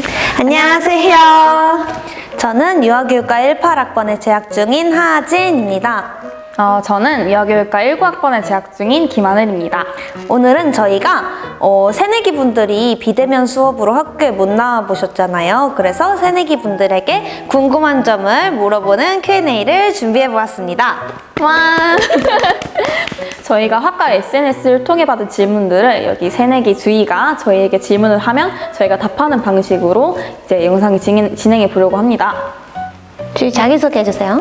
셋. 안녕하세요. 저는 유아교육과 18학번에 재학 중인 하진입니다. 어, 저는 유아교육과 19학번에 재학 중인 김하늘입니다. 오늘은 저희가 어, 새내기 분들이 비대면 수업으로 학교에 못 나와 보셨잖아요. 그래서 새내기 분들에게 궁금한 점을 물어보는 Q&A를 준비해 보았습니다. 와! 저희가 학과 SNS를 통해 받은 질문들을 여기 새내기 주희가 저희에게 질문을 하면 저희가 답하는 방식으로 이제 영상을 진행, 진행해 보려고 합니다. 주희 자기소개해 주세요.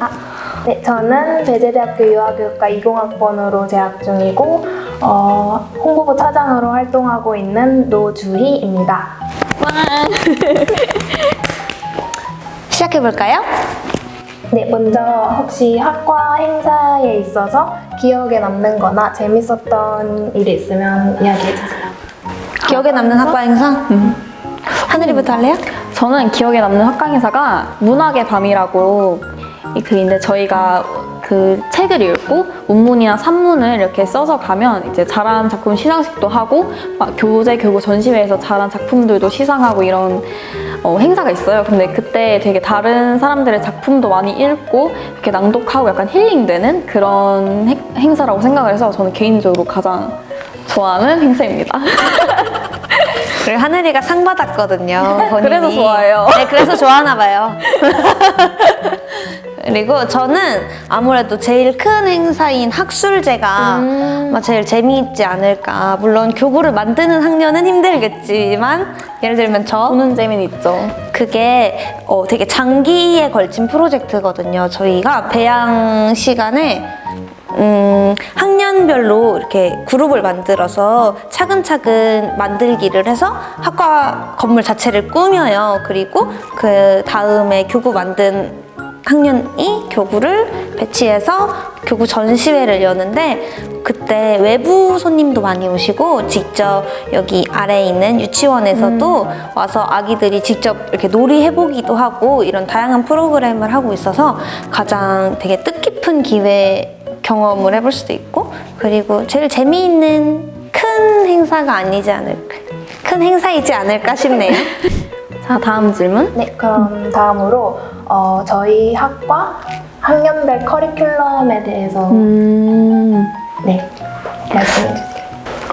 네, 저는 배재대학교 유아교육과 20학번으로 재학 중이고 어, 홍보부 차장으로 활동하고 있는 노주희입니다. 시작해 볼까요? 네, 먼저 혹시 학과 행사에 있어서 기억에 남는 거나 재밌었던 일이 있으면 이야기해 주세요. 기억에 남는 학과 행사? 하늘이부터 할래요? 저는 기억에 남는 학강 행사가 문학의 밤이라고 이 글인데 저희가 그 책을 읽고 문문이나 산문을 이렇게 써서 가면 이제 잘한 작품 시상식도 하고 막 교재 교구 전시회에서 잘한 작품들도 시상하고 이런 어, 행사가 있어요. 근데 그때 되게 다른 사람들의 작품도 많이 읽고 이렇게 낭독하고 약간 힐링되는 그런 행- 행사라고 생각을 해서 저는 개인적으로 가장 좋아하는 행사입니다. 그리고 하늘이가 상 받았거든요. 본인이. 그래서 좋아해요. 네, 그래서 좋아하나 봐요. 그리고 저는 아무래도 제일 큰 행사인 학술제가 음. 아마 제일 재미있지 않을까. 물론 교구를 만드는 학년은 힘들겠지만 예를 들면 저 보는 재미는 있죠. 그게 어, 되게 장기에 걸친 프로젝트거든요. 저희가 배양 시간에 음, 학년별로 이렇게 그룹을 만들어서 차근차근 만들기를 해서 학과 건물 자체를 꾸며요. 그리고 그 다음에 교구 만든 학년이 교구를 배치해서 교구 전시회를 여는데 그때 외부 손님도 많이 오시고 직접 여기 아래에 있는 유치원에서도 와서 아기들이 직접 이렇게 놀이 해보기도 하고 이런 다양한 프로그램을 하고 있어서 가장 되게 뜻깊은 기회 경험을 해볼 수도 있고 그리고 제일 재미있는 큰 행사가 아니지 않을까 큰 행사이지 않을까 싶네요. 자, 다음 질문. 네, 그럼 다음으로 어, 저희 학과 학년별 커리큘럼에 대해서 음. 네, 말씀해 주세요.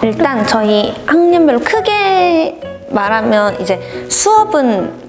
일단 저희 학년별로 크게 말하면 이제 수업은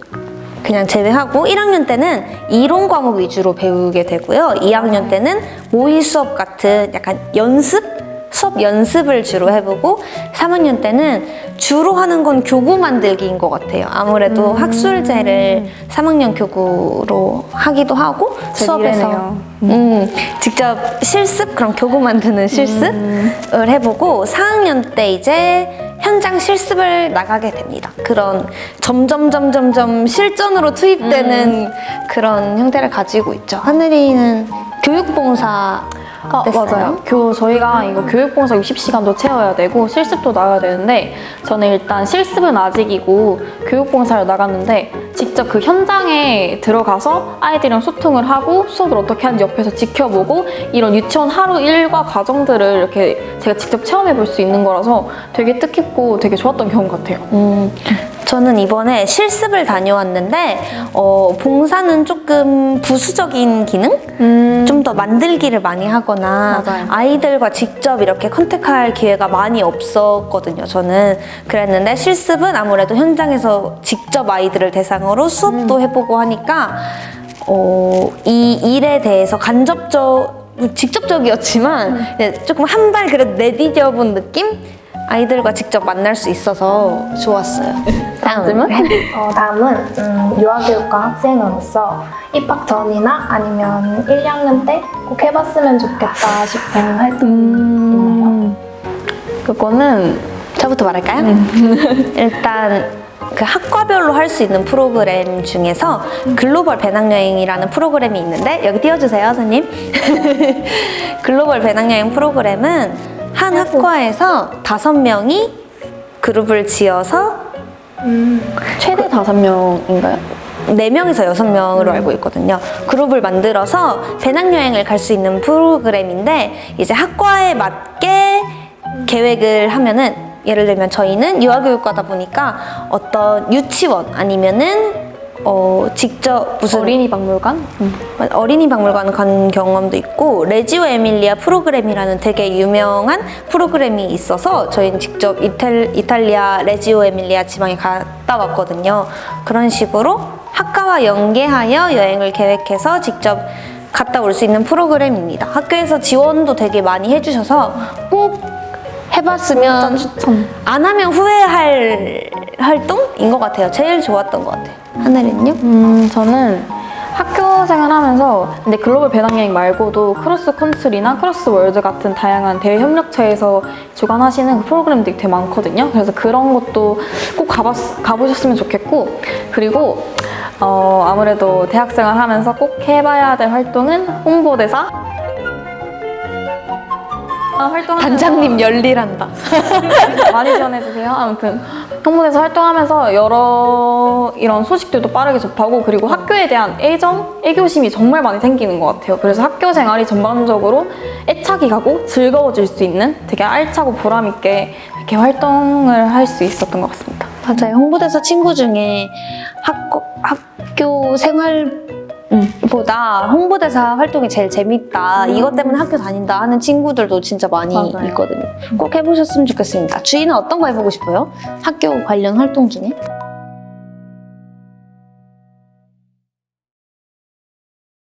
그냥 제외하고 1학년 때는 이론 과목 위주로 배우게 되고요. 2학년 때는 모의 수업 같은 약간 연습? 수업 연습을 주로 해보고 3학년 때는 주로 하는 건 교구 만들기인 것 같아요. 아무래도 학술제를 3학년 교구로 하기도 하고 제 수업에서. 음, 직접 실습 그런 교구 만드는 실습을 해보고 4학년 때 이제 현장 실습을 나가게 됩니다. 그런 점점 점점 점 실전으로 투입되는 그런 형태를 가지고 있죠. 하늘이는 교육봉사 아, 됐어요? 맞아요. 교, 저희가 이거 교육봉사 60시간도 채워야 되고 실습도 나가야 되는데 저는 일단 실습은 아직이고 교육봉사를 나갔는데 직접 그 현장에 들어가서 아이들이랑 소통을 하고 수업을 어떻게 하는지 옆에서 지켜보고 이런 유치원 하루 일과 과정들을 이렇게 제가 직접 체험해 볼 수 있는 거라서 되게 뜻깊고 되게 좋았던 경험 같아요. 음, 저는 이번에 실습을 다녀왔는데 어, 봉사는 조금 부수적인 기능? 음, 좀더 만들기를 많이 하거나 맞아요. 아이들과 직접 이렇게 컨택할 기회가 많이 없었거든요. 저는 그랬는데 실습은 아무래도 현장에서 직접 아이들을 대상으로 음. 수업도 해보고 하니까 어, 이 일에 대해서 간접적 직접적이었지만 음. 조금 한 발 그래도 내디뎌본 느낌? 아이들과 직접 만날 수 있어서 좋았어요. 다음 질문? 어, 다음은 음, 유아교육과 학생으로서 입학 전이나 아니면 1, 2학년 때 꼭 해봤으면 좋겠다 싶은 활동? 음, 그거는 저부터 말할까요? 일단 그 학과별로 할 수 있는 프로그램 중에서 글로벌 배낭여행이라는 프로그램이 있는데 여기 띄워주세요, 선생님. 글로벌 배낭여행 프로그램은 한 학과에서 다섯 명이 그룹을 지어서 최대 다섯 명인가요? 네명에서 여섯 명으로 알고 있거든요. 그룹을 만들어서 배낭여행을 갈 수 있는 프로그램인데 이제 학과에 맞게 계획을 하면은 예를 들면 저희는 유아교육과다 보니까 어떤 유치원 아니면은 어, 직접 무슨 어린이 박물관? 음. 어린이 박물관 간 경험도 있고 레지오 에밀리아 프로그램이라는 되게 유명한 프로그램이 있어서 저희는 직접 이탈, 이탈리아 레지오 에밀리아 지방에 갔다 왔거든요. 그런 식으로 학과와 연계하여 여행을 계획해서 직접 갔다 올 수 있는 프로그램입니다. 학교에서 지원도 되게 많이 해주셔서 꼭 해봤으면 추천. 안 하면 후회할 활동인 것 같아요. 제일 좋았던 것 같아요. 하늘은요? 음, 저는 학교 생활하면서 근데 글로벌 배낭 여행 말고도 크로스 컨트리나 크로스 월드 같은 다양한 대외 협력체에서 주관하시는 그 프로그램들이 되게 많거든요. 그래서 그런 것도 꼭 가봤, 가보셨으면 좋겠고 그리고 어, 아무래도 대학생활 하면서 꼭 해봐야 될 활동은 홍보대사 아, 활동하면서 반장님 열일한다. 많이 지원해주세요. 아무튼 홍보대사 활동하면서 여러 이런 소식들도 빠르게 접하고 그리고 학교에 대한 애정, 애교심이 정말 많이 생기는 것 같아요. 그래서 학교 생활이 전반적으로 애착이 가고 즐거워질 수 있는 되게 알차고 보람 있게 이렇게 활동을 할 수 있었던 것 같습니다. 맞아요. 홍보대사 친구 중에 학교, 학교 생활 보다 홍보대사 활동이 제일 재밌다. 이것 때문에 학교 다닌다 하는 친구들도 진짜 많이 음. 맞아요. 있거든요. 꼭 해보셨으면 좋겠습니다. 주인은 어떤 거 해보고 싶어요? 학교 관련 활동 중에?